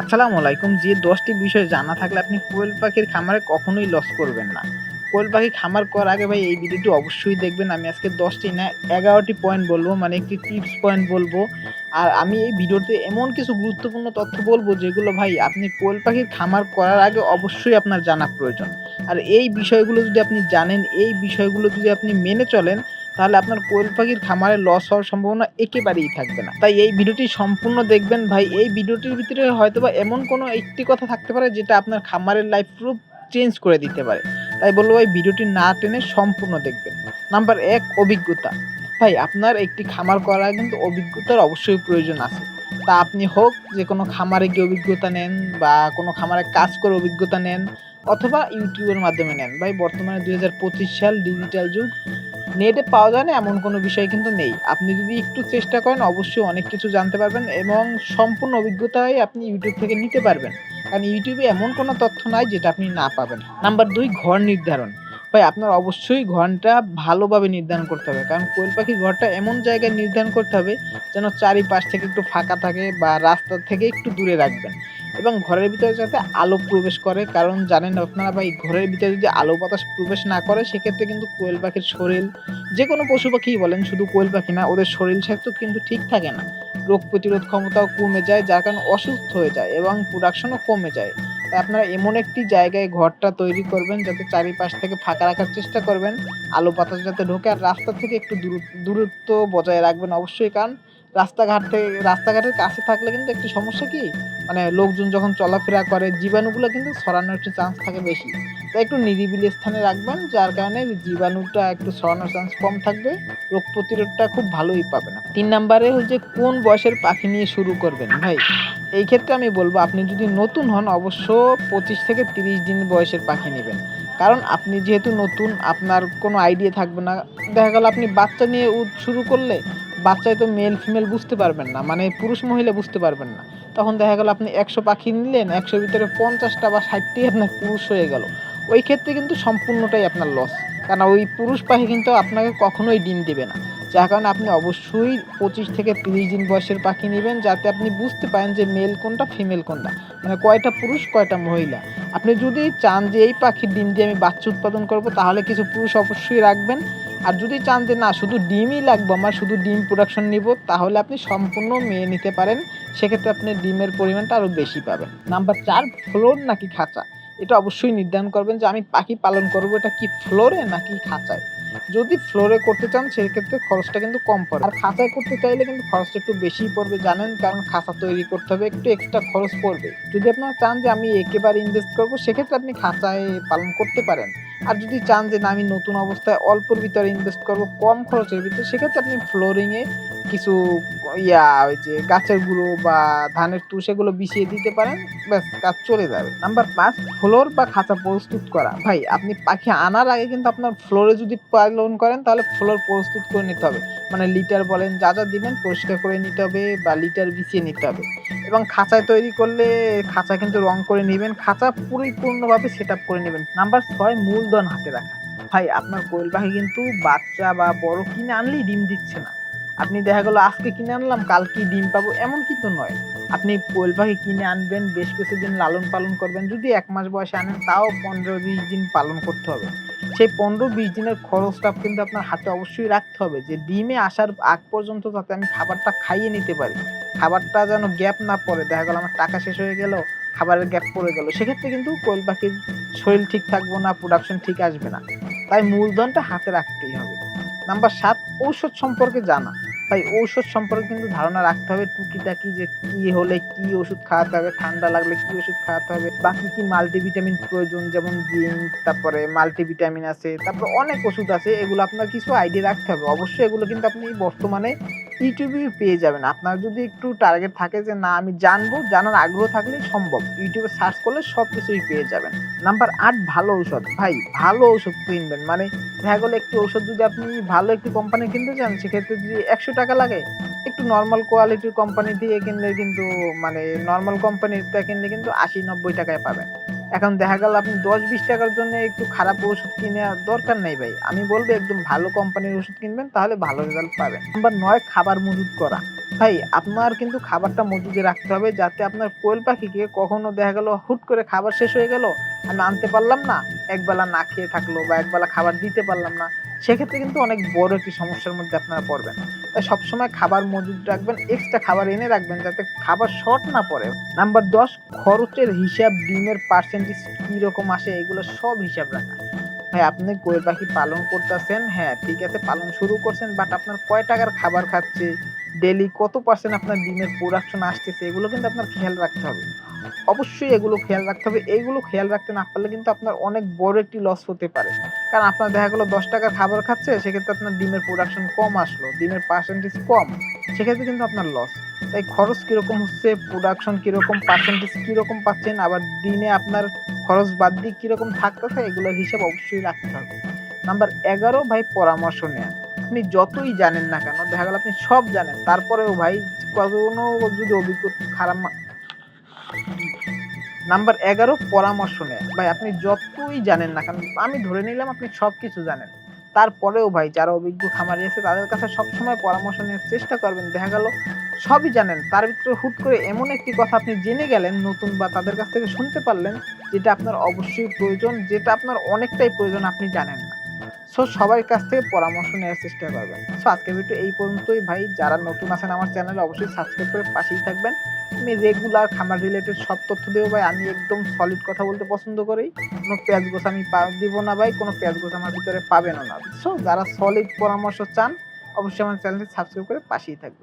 আসসালামু আলাইকুম। যে দশটি বিষয় জানা থাকলে আপনি কোয়েল পাখির খামারে কখনোই লস করবেন না। কোয়েল পাখি খামার করার আগে ভাই এই ভিডিওটি অবশ্যই দেখবেন। আমি আজকে দশটি না, এগারোটি পয়েন্ট বলব মানে একটি টিপস পয়েন্ট বলব। আর আমি এই ভিডিওতে এমন কিছু গুরুত্বপূর্ণ তথ্য বলব যেগুলো ভাই আপনি কোয়েল পাখির খামার করার আগে অবশ্যই আপনার জানা প্রয়োজন। আর এই বিষয়গুলো যদি আপনি জানেন, এই বিষয়গুলো যদি আপনি মেনে চলেন তাহলে আপনার কোয়েল পাখির খামারে লস হওয়ার সম্ভাবনা একেবারেই থাকবে না। তাই এই ভিডিওটি সম্পূর্ণ দেখবেন ভাই। এই ভিডিওটির ভিতরে হয়তোবা এমন কোনো একটি কথা থাকতে পারে যেটা আপনার খামারের লাইফ প্রুফ চেঞ্জ করে দিতে পারে। তাই বলব ভাই, ভিডিওটি না টেনে সম্পূর্ণ দেখবেন। নাম্বার এক, অভিজ্ঞতা। ভাই, আপনার একটি খামার করা কিন্তু অভিজ্ঞতার অবশ্যই প্রয়োজন আছে। তা আপনি হোক, যে কোনো খামারে গিয়ে অভিজ্ঞতা নেন বা কোনো খামারে কাজ করে অভিজ্ঞতা নেন অথবা ইউটিউবের মাধ্যমে নেন। ভাই, বর্তমানে দু হাজার পঁচিশ সাল ডিজিটাল যুগ। নেটে পাওয়া যায় না, এমন কোনো বিষয় কিন্তু নেই। আপনি যদি একটু চেষ্টা করেন, অবশ্যই অনেক কিছু জানতে পারবেন এবং সম্পূর্ণ অভিজ্ঞতাই আপনি ইউটিউব থেকে নিতে পারবেন। কারণ ইউটিউবে এমন কোনো তথ্য নাই যেটা আপনি না পাবেন। নাম্বার দুই, ঘর নির্ধারণ। ভাই, আপনার অবশ্যই ঘরটা ভালোভাবে নির্ধারণ করতে হবে। কারণ কোয়েল পাখির ঘরটা এমন জায়গায় নির্ধারণ করতে হবে যেন চারিপাশ থেকে একটু ফাঁকা থাকে বা রাস্তা থেকে একটু দূরে রাখবেন। এবং ঘরের ভিতরে যাতে আলো প্রবেশ করে, কারণ জানেন আপনারা ভাই, ঘরের ভিতরে যদি আলো বাতাস প্রবেশ না করে, সেক্ষেত্রে কিন্তু কোয়েল পাখির শরীর যে কোনো পশু পাখিই বলেন, শুধু কোয়েল পাখি না, ওদের শরীর স্বাস্থ্য কিন্তু ঠিক থাকে না। রোগ প্রতিরোধ ক্ষমতাও কমে যায়, যার কারণে অসুস্থ হয়ে যায় এবং প্রোডাকশনও কমে যায়। তাই আপনারা এমন একটি জায়গায় ঘরটা তৈরি করবেন, যাতে চারিপাশ থেকে ফাঁকা রাখার চেষ্টা করবেন। আলো বাতাস যাতে ঢোকে, আর রাস্তা থেকে একটু দূর- দূরত্ব বজায় রাখবেন অবশ্যই, কারণ রাস্তাঘাট থেকে রাস্তাঘাটের কাছে থাকলে কিন্তু একটি সমস্যা কি? মানে লোকজন যখন চলাফেরা করে, জীবাণুগুলো কিন্তু ছড়ানোর একটু চান্স থাকে বেশি। তাই একটু নিরিবিলি স্থানে রাখবেন, যার কারণে জীবাণুটা একটু ছড়ানোর চান্স কম থাকবে, রোগ প্রতিরোধটা খুব ভালোই পাবে না তিন নাম্বারে হচ্ছে কোন বয়সের পাখি নিয়ে শুরু করবেন? ভাই, এই ক্ষেত্রে আমি বলব, আপনি যদি নতুন হন, অবশ্য পঁচিশ থেকে তিরিশ দিন বয়সের পাখি নেবেন। কারণ আপনি যেহেতু নতুন, আপনার কোনো আইডিয়া থাকবে না। দেখা গেল আপনি বাচ্চা নিয়ে শুরু করলে বাচ্চায় তো মেল ফিমেল বুঝতে পারবেন না মানে পুরুষ মহিলা বুঝতে পারবেন না। তখন দেখা গেল আপনি একশো পাখি নিলেন, একশোর ভিতরে পঞ্চাশটা বা ষাটটি আপনার পুরুষ হয়ে গেল। ওই ক্ষেত্রে কিন্তু সম্পূর্ণটাই আপনার লস কারণ ওই পুরুষ পাখি কিন্তু আপনাকে কখনোই ডিম দেবে না। যার কারণে আপনি অবশ্যই পঁচিশ থেকে তিরিশ দিন বয়সের পাখি নেবেন, যাতে আপনি বুঝতে পারেন যে মেল কোনটা ফিমেল কোনটা। মানে কয়টা পুরুষ, কয়টা মহিলা। আপনি যদি চান যে এই পাখির ডিম দিয়ে আমি বাচ্চা উৎপাদন করব, তাহলে কিছু পুরুষ অবশ্যই রাখবেন। আর যদি চান যে না, শুধু ডিমই লাগবে, আমার শুধু ডিম প্রোডাকশন নিব, তাহলে আপনি সম্পূর্ণ মেয়ে নিতে পারেন। সেক্ষেত্রে আপনি ডিমের পরিমাণটা আরও বেশি পাবেন। নাম্বার চার, ফ্লোর নাকি খাঁচা? এটা অবশ্যই নির্ধারণ করবেন যে আমি পাখি পালন করব, এটা কি ফ্লোরে নাকি খাঁচায়? যদি ফ্লোরে করতে চান, সেক্ষেত্রে খরচটা কিন্তু কম পড়ে। আর খাঁচায় করতে চাইলে কিন্তু খরচটা একটু বেশি পড়বে, জানেন? কারণ খাঁচা তৈরি করতে হবে, একটু এক্সট্রা খরচ পড়বে। যদি আপনারা চান যে আমি একেবারে ইনভেস্ট করব, সেক্ষেত্রে আপনি খাঁচায় পালন করতে পারেন। আর যদি চান যে না, আমি নতুন অবস্থায় অল্পর ভিতরে ইনভেস্ট করব, কম খরচের ভিতরে, সেক্ষেত্রে আপনি ফ্লোরিংয়ে কিছু, ইয়া, ওই যে গাছের গুঁড়ো বা ধানের তুষ এগুলো বিছিয়ে দিতে পারেন, ব্যাস, কাজ চলে যাবে। নাম্বার পাঁচ ফ্লোর বা খাঁচা প্রস্তুত করা। ভাই, আপনি পাখি আনার আগে কিন্তু আপনার ফ্লোরে যদি পালন করেন, তাহলে ফ্লোর প্রস্তুত করে নিতে হবে। মানে লিটার বলেন, যা যা দিবেন, পরিষ্কার করে নিতে হবে বা লিটার বিছিয়ে নিতে হবে। এবং খাঁচায় তৈরি করলে খাঁচা কিন্তু রং করে নেবেন, খাঁচা পরিপূর্ণভাবে সেট আপ করে নেবেন। নাম্বার ছয়, মূলধন হাতে রাখা। ভাই, আপনার কোয়েল পাখি কিন্তু বাচ্চা বা বড় কিনে আনলেই ডিম দিচ্ছে না। আপনি দেখা গেলো, আজকে কিনে আনলাম কালকে ডিম পাবো এমন কিন্তু নয়। আপনি কোয়েল পাখি কিনে আনবেন, বেশ কিছুদিন লালন পালন করবেন, যদি এক মাস বয়সে আনেন, তাও পনেরো বিশ দিন পালন করতে হবে। সেই পনেরো বিশ দিনের খরচটা কিন্তু আপনার হাতে অবশ্যই রাখতে হবে। যে ডিমে আসার আগ পর্যন্ত যাতে আমি খাবারটা খাইয়ে নিতে পারি। খাবারটা যেন গ্যাপ না পড়ে। দেখা গেল আমার টাকা শেষ হয়ে গেল, খাবারের গ্যাপ পড়ে গেল। সেক্ষেত্রে কিন্তু কোয়েল পাখির শরীর ঠিক থাকব না প্রোডাকশন ঠিক আসবে না। তাই মূলধনটা হাতে রাখতেই হবে। নাম্বার সাত, ঔষধ সম্পর্কে জানা। তাই ঔষধ সম্পর্কে কিন্তু ধারণা রাখতে হবে টুকিটাকি যে কি হলে কি ওষুধ খাওয়াতে হবে, ঠান্ডা লাগলে কি ওষুধ খাওয়াতে হবে, বা কি কি মাল্টিভিটামিন প্রয়োজন, যেমন জিঙ্ক তারপরে মাল্টিভিটামিন আছে, তারপরে অনেক ওষুধ আছে, এগুলো আপনার কিছু আইডিয়া রাখতে হবে। অবশ্যই এগুলো কিন্তু আপনি বর্তমানে ইউটিউবে পেয়ে যাবেন। আপনার যদি একটু টার্গেট থাকে যে, না, আমি জানব, জানার আগ্রহ থাকলেই সম্ভব। ইউটিউবে সার্চ করলে সব কিছুই পেয়ে যাবেন। নাম্বার আট, ভালো ঔষধ। ভাই, ভালো ঔষধ কিনবেন। মানে দেখা গেলো একটি ঔষধ যদি আপনি ভালো একটি কোম্পানি কিনতে চান, সেক্ষেত্রে যদি একশো টাকা লাগে, একটু নর্মাল কোয়ালিটির কোম্পানি দিয়ে কিনলে কিন্তু মানে নর্মাল কোম্পানিটা কিনলে কিন্তু আশি, নব্বই টাকায় পাবেন। এখন দেখা গেল আপনি দশ বিশ টাকার জন্য একটু খারাপ ওষুধ কিনে দরকার নেই ভাই। আমি বলব একদম ভালো কোম্পানির ওষুধ কিনবেন, তাহলে ভালো রেজাল্ট পাবেন। নাম্বার নয়, খাবার মজুত করা। ভাই, আপনার কিন্তু খাবারটা মজুদে রাখতে হবে যাতে আপনার কোয়েল পাখিকে কখনো দেখা গেল হুট করে খাবার শেষ হয়ে গেল, আমি আনতে পারলাম না, একবেলা না খেয়ে থাকল বা একবেলা খাবার দিতে পারলাম না। সেক্ষেত্রে কিন্তু অনেক বড় একটি সমস্যার মধ্যে আপনারা পড়বেন। তাই সবসময় খাবার মজুদ রাখবেন এক্সট্রা খাবার এনে রাখবেন যাতে খাবার শর্ট না পড়ে। নাম্বার দশ, খরচের হিসাব, ডিমের পার্সেন্টেজ কীরকম আসে এগুলো সব হিসাব রাখা। ভাই, আপনি কোয়েল পাখি পালন করতেছেন হ্যাঁ ঠিক আছে, পালন শুরু করছেন বাট আপনার কয় টাকার খাবার খাচ্ছে? ডেলি কত পার্সেন্ট আপনার ডিমের প্রোডাকশন আসতেছে, এগুলো কিন্তু আপনার খেয়াল রাখতে হবে। অবশ্যই এগুলো খেয়াল রাখতে হবে। এইগুলো খেয়াল রাখতে না পারলে কিন্তু আপনার অনেক বড় একটি লস হতে পারে। কারণ আপনার দেখা গেলো দশ টাকার খাবার খাচ্ছে, সেক্ষেত্রে আপনার ডিমের প্রোডাকশন কম আসলো, ডিমের পার্সেন্টেজ কম, সেক্ষেত্রে কিন্তু আপনার লস তাই খরচ কীরকম হচ্ছে প্রোডাকশন কীরকম পার্সেন্টেজ কীরকম পাচ্ছেন, আবার দিনে আপনার খরচ বাদ দিয়ে কীরকম থাকতেছে, এগুলোর হিসাব অবশ্যই রাখতে হবে। নাম্বার এগারো ভাই, পরামর্শ নেয়া আপনি যতই জানেন না কেন, দেখা গেল আপনি সব জানেন। তারপরেও ভাই, কোনো যদি অভিজ্ঞতা খারাপ নাম্বার এগারো, পরামর্শ নেয় ভাই, আপনি যতই জানেন না কেন, আমি ধরে নিলাম আপনি সব কিছু জানেন। তারপরেও ভাই, যারা অভিজ্ঞ খামারি আছে, তাদের কাছে সবসময় পরামর্শ নেওয়ার চেষ্টা করবেন। দেখা গেল সবই জানেন, তার ভিতরে হুট করে এমন একটি কথা আপনি জেনে গেলেন, নতুন বা তাদের কাছ থেকে শুনতে পারলেন, যেটা আপনার অবশ্যই প্রয়োজন, যেটা আপনার অনেকটাই প্রয়োজন, আপনি জানেন না। সো সবার কাছ থেকে পরামর্শ নেওয়ার চেষ্টা করবেন। সো আজকের ভিডিও এই পর্যন্তই ভাই। যারা নতুন আছেন আমার চ্যানেলে অবশ্যই সাবস্ক্রাইব করে পাশেই থাকবেন। আমি রেগুলার খামার রিলেটেড সব তথ্য দেবো ভাই। আমি একদম সলিড কথা বলতে পছন্দ করি। কোনো পেঁয়াজ গোছ আমি দিব না ভাই। কোনো পেঁয়াজ গোছ আমার ভিতরে পাবেনও না। সো যারা সলিড পরামর্শ চান, অবশ্যই আমার চ্যানেলটি সাবস্ক্রাইব করে পাশেই থাকবেন।